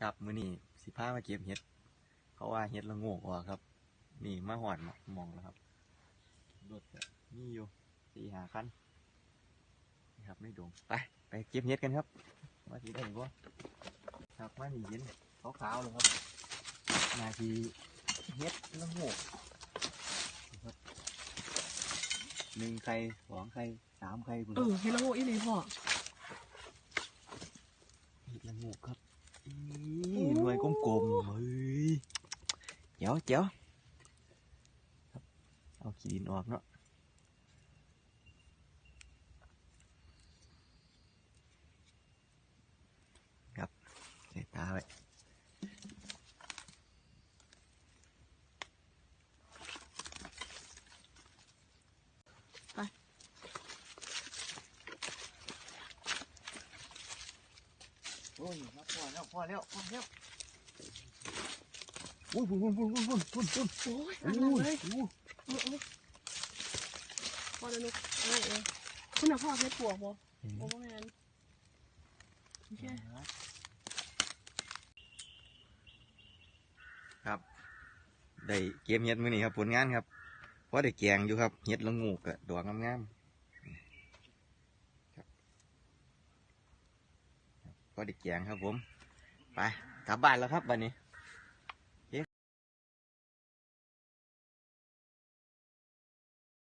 ครับมื้อนี้สิพามาเก็บเห็ดเขาว่าเห็ดละโงกออกครับ นี่มาหอดมองแล้วครับรถก็มีอยู่สี่หาคันนี่ครับไม่ดงไปไปเก็บเห็ดกันครับมาทีได้บ่ครับมานี่เห็นขาวๆเลยครับนาทีเห็ดละโงกครับหนึ่งไข่สองไข่สามไข่คุณเออเฮลโลอีหลีพ่อเห็ดละโงกครับ อีหน่วยกลมๆเฮ้ยเจ๋วเจ๋วครับเอาขี้ดิน อุ้ยพอแล้วพอแล้วพอแล้วโอ้ยพุ่นพุ่นพุ่นพุ่นพุ่นพุ่นโอ้ยโอ้อันนั้นเลยยเออเออพ่อจะนุกเออเออคุณน่ะพ่อใช้ปวกบ่โอ้บ่แม่นโอเคครับ ได้เกมเฮ็ดมื้อนี้ครับผลงานครับเพราะได้แกงอยู่ครับเฮ็ดละงูกะดอกงามๆครับครับพอได้แกงครับผม ไป กลับบ้านแล้วครับวันนี้